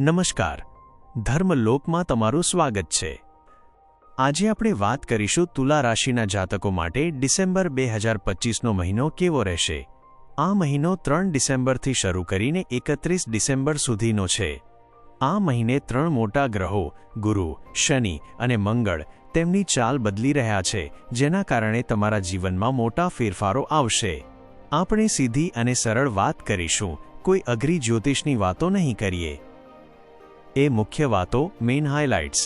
નમસ્કાર. ધર્મલોકમાં તમારું સ્વાગત છે. આજે આપણે વાત કરીશું તુલા રાશિના જાતકો માટે ડિસેમ્બર બે હજાર પચીસનો મહિનો કેવો રહેશે? આ મહિનો ત્રણ ડિસેમ્બરથી શરૂ કરીને એકત્રીસ ડિસેમ્બર સુધીનો છે. આ મહિને ત્રણ મોટા ગ્રહો, ગુરુ, શનિ અને મંગળ, તેમની ચાલ બદલી રહ્યા છે, જેના કારણે તમારા જીવનમાં મોટા ફેરફારો આવશે. આપણે સીધી અને સરળ વાત કરીશું, કોઈ અઘરી જ્યોતિષની વાતો નહીં કરીએ. એ મુખ્ય વાતો મેઇન હાઇલાઇટ્સ.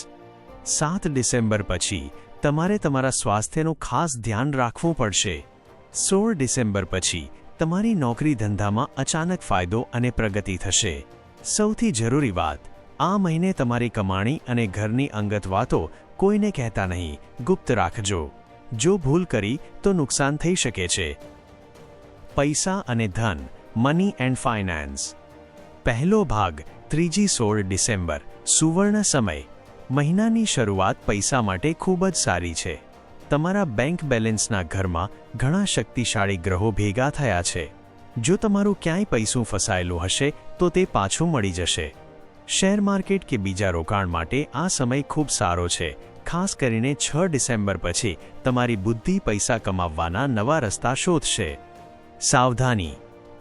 સાત ડિસેમ્બર પછી તમારે તમારા સ્વાસ્થ્યનું ખાસ ધ્યાન રાખવું પડશે. સોળ ડિસેમ્બર પછી તમારી નોકરી ધંધામાં અચાનક ફાયદો અને પ્રગતિ થશે. સૌથી જરૂરી વાત, આ મહિને તમારી કમાણી અને ઘરની અંગત વાતો કોઈને કહેતા નહીં, ગુપ્ત રાખજો. જો ભૂલ કરી, તો નુકસાન થઈ શકે છે. પૈસા અને ધન મની એન્ડ ફાઇનાન્સ પહેલો ભાગ ત્રીજી સોળ ડિસેમ્બર, સુવર્ણ સમય. મહિનાની શરૂઆત પૈસા માટે ખૂબ જ સારી છે. તમારા બેંક બેલેન્સના ઘરમાં ઘણા શક્તિશાળી ગ્રહો ભેગા થયા છે. જો તમારું ક્યાંય પૈસું ફસાયેલું હશે, તો તે પાછું મળી જશે. શેર માર્કેટ કે બીજા રોકાણ માટે આ સમય ખૂબ સારો છે. ખાસ કરીને છ ડિસેમ્બર પછી તમારી બુદ્ધિ પૈસા કમાવવાના નવા રસ્તા શોધશે. સાવધાની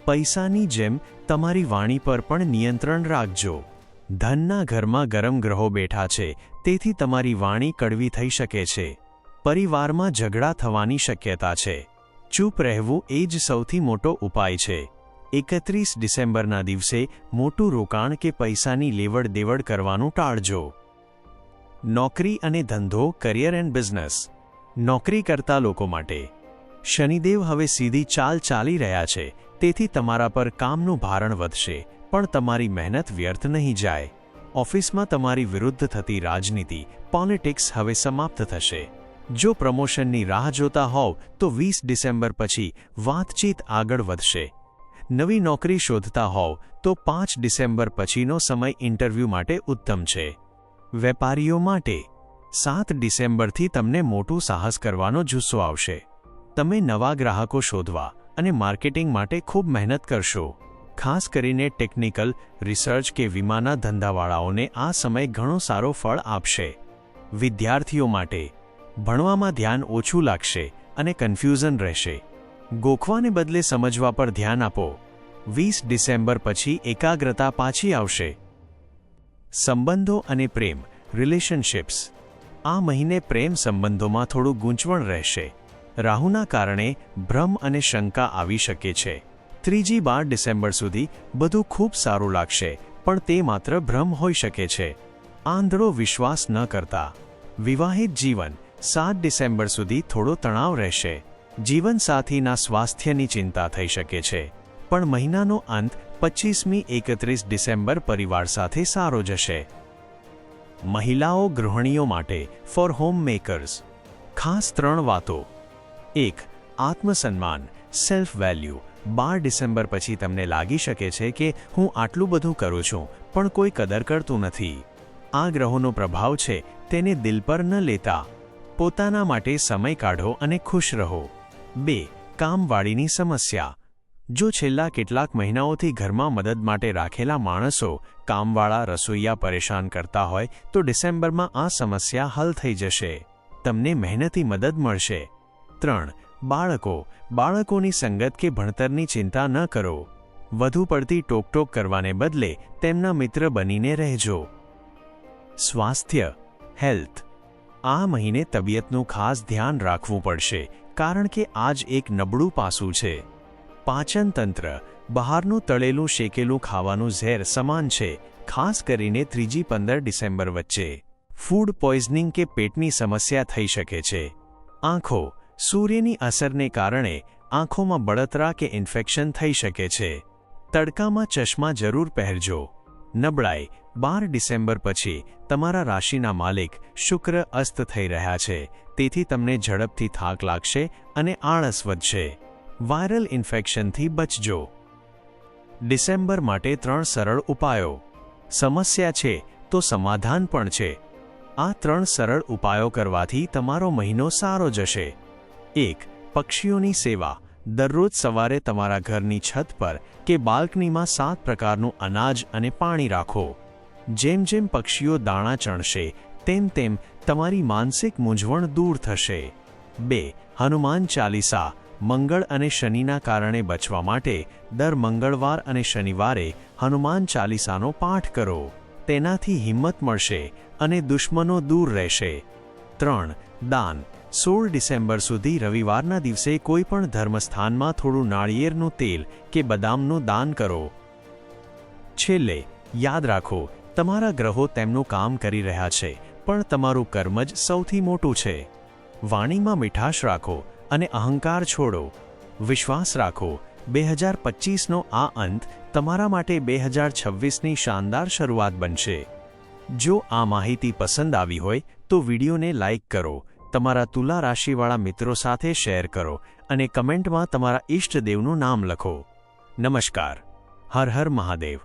પૈસાની જેમ તમારી વાણી પર પણ નિયંત્રણ રાખજો. ધનના ઘરમાં ગરમ ગ્રહો બેઠા છે, તેથી તમારી વાણી કડવી થઈ શકે છે. પરિવારમાં ઝઘડા થવાની શક્યતા છે. ચૂપ રહેવું એ જ સૌથી મોટો ઉપાય છે. એકત્રીસ ડિસેમ્બરના દિવસે મોટું રોકાણ કે પૈસાની લેવડ દેવડ કરવાનું ટાળજો. નોકરી અને ધંધો કરિયર એન્ડ બિઝનેસ નોકરી કરતા લોકો માટે. શનિદેવ હવે સીધી ચાલ ચાલી રહ્યા છે તેથી તમારા પર કામનું ભારણ વધશે, પણ તમારી મહેનત વ્યર્થ નહીં જાય. ઓફિસમાં તમારી વિરુદ્ધ થતી રાજનીતિ પોલિટિક્સ હવે સમાપ્ત થશે. જો પ્રમોશનની રાહ જોતા હોવ, તો વીસ ડિસેમ્બર પછી વાતચીત આગળ વધશે. નવી નોકરી શોધતા હોવ, તો પાંચ ડિસેમ્બર પછીનો સમય ઇન્ટરવ્યૂ માટે ઉત્તમ છે. વેપારીઓ માટે, સાત ડિસેમ્બરથી તમને મોટું સાહસ કરવાનો જુસ્સો આવશે. તમે નવા ગ્રાહકો શોધવા અને માર્કેટિંગ માટે ખૂબ મહેનત કરશો. ખાસ કરીને ટેકનિકલ રિસર્ચ કે વીમાના ધંધાવાળાઓને આ સમય ઘણો સારો ફળ આપશે. વિદ્યાર્થીઓ માટે ભણવામાં ધ્યાન ઓછું લાગશે અને કન્ફ્યુઝન રહેશે. ગોખવાને બદલે સમજવા પર ધ્યાન આપો. વીસ ડિસેમ્બર પછી એકાગ્રતા પાછી આવશે. સંબંધો અને પ્રેમ, રિલેશનશિપ્સ. આ મહિને પ્રેમ સંબંધોમાં થોડું ગૂંચવણ રહેશે. રાહુના કારણે ભ્રમ અને શંકા આવી શકે છે. ત્રીજી બાર ડિસેમ્બર સુધી બધું ખૂબ સારું લાગશે, પણ તે માત્ર ભ્રમ હોઈ શકે છે. આંધળો વિશ્વાસ ન કરતા. વિવાહિત જીવન, સાત ડિસેમ્બર સુધી થોડો તણાવ રહેશે. જીવનસાથીના સ્વાસ્થ્યની ચિંતા થઈ શકે છે. પણ મહિનાનો અંત પચીસમી એકત્રીસ ડિસેમ્બર પરિવાર સાથે સારો જશે. મહિલાઓ ગૃહિણીઓ માટે, ફોર હોમ મેકર્સ ખાસ ત્રણ વાતો. એક, આત્મસન્માન સેલ્ફ વેલ્યુ બાર ડિસેમ્બર પછી તમને લાગી શકે છે કે હું આટલું બધું કરું છું, પણ કોઈ કદર કરતું નથી. આ ગ્રહોનો પ્રભાવ છે, તેને દિલ પર ન લેતા. પોતાના માટે સમય કાઢો અને ખુશ રહો. બે, કામવાળીની સમસ્યા. જો છેલ્લા કેટલાક મહિનાઓથી ઘરમાં મદદ માટે રાખેલા માણસો કામવાળા, રસોઈયા પરેશાન કરતા હોય, તો ડિસેમ્બરમાં આ સમસ્યા હલ થઈ જશે. તમને મહેનતી મદદ મળશે. ત્રણ, બાળકો. બાળકોની સંગત કે ભણતરની ચિંતા ન કરો. વધુ પડતી ટોકટોક કરવાને બદલે તેમના મિત્ર બનીને રહેજો. સ્વાસ્થ્ય, હેલ્થ. આ મહિને તબિયતનું ખાસ ધ્યાન રાખવું પડશે, કારણ કે આજ એક નબળું પાસું છે. પાચન તંત્ર. બહારનું તળેલું શેકેલું ખાવાનું ઝેર સમાન છે, ખાસ કરીને ત્રીજી પંદર ડિસેમ્બર વચ્ચે. ફૂડ પોઈઝનિંગ કે પેટની સમસ્યા થઈ શકે છે. આંખો. સૂર્યની અસરને કારણે આંખોમાં બળતરા કે ઇન્ફેક્શન થઈ શકે છે. તડકામાં ચશ્મા જરૂર પહેરજો. નબળાઈ, બાર ડિસેમ્બર પછી તમારા રાશિના માલિક શુક્ર અસ્ત થઈ રહ્યા છે, તેથી તમને ઝડપથી થાક લાગશે અને આળસ વધશે. વાયરલ ઇન્ફેક્શનથી બચજો. ડિસેમ્બર માટે ત્રણ સરળ ઉપાયો. સમસ્યા છે તો સમાધાન પણ છે. આ ત્રણ સરળ ઉપાયો કરવાથી તમારો મહિનો સારો જશે. એક, પક્ષીઓની સેવા. દરરોજ સવારે તમારા ઘરની છત પર કે બાલ્કનીમાં સાત પ્રકારનું અનાજ અને પાણી રાખો. જેમ જેમ પક્ષીઓ દાણા ચણશે, તેમ તેમ તમારી માનસિક મૂંઝવણ દૂર થશે. બે, હનુમાન ચાલીસા. મંગળ અને શનિના કારણે બચવા માટે દર મંગળવાર અને શનિવારે હનુમાન ચાલીસાનો પાઠ કરો. તેનાથી હિંમત મળશે અને દુશ્મનો દૂર રહેશે. ત્રણ, દાન. સોળ ડિસેમ્બર સુધી રવિવારના દિવસે કોઈપણ ધર્મસ્થાનમાં થોડું નાળિયેરનું તેલ કે બદામનું દાન કરો. છેલ્લે, યાદ રાખો, તમારા ગ્રહો તેમનું કામ કરી રહ્યા છે, પણ તમારું કર્મ જ સૌથી મોટું છે. વાણીમાં મીઠાશ રાખો અને અહંકાર છોડો. વિશ્વાસ રાખો, બે હજાર પચીસનો આ અંત તમારા માટે બે હજાર છવ્વીસની શાનદાર શરૂઆત બનશે. જો આ માહિતી પસંદ આવી હોય, તો વિડીયોને લાઇક કરો તમારા તુલા રાશિવાળા મિત્રો સાથે શેર કરો અને કમેન્ટમાં તમારા ઈષ્ટદેવનું નામ લખો. નમસ્કાર. હર હર મહાદેવ.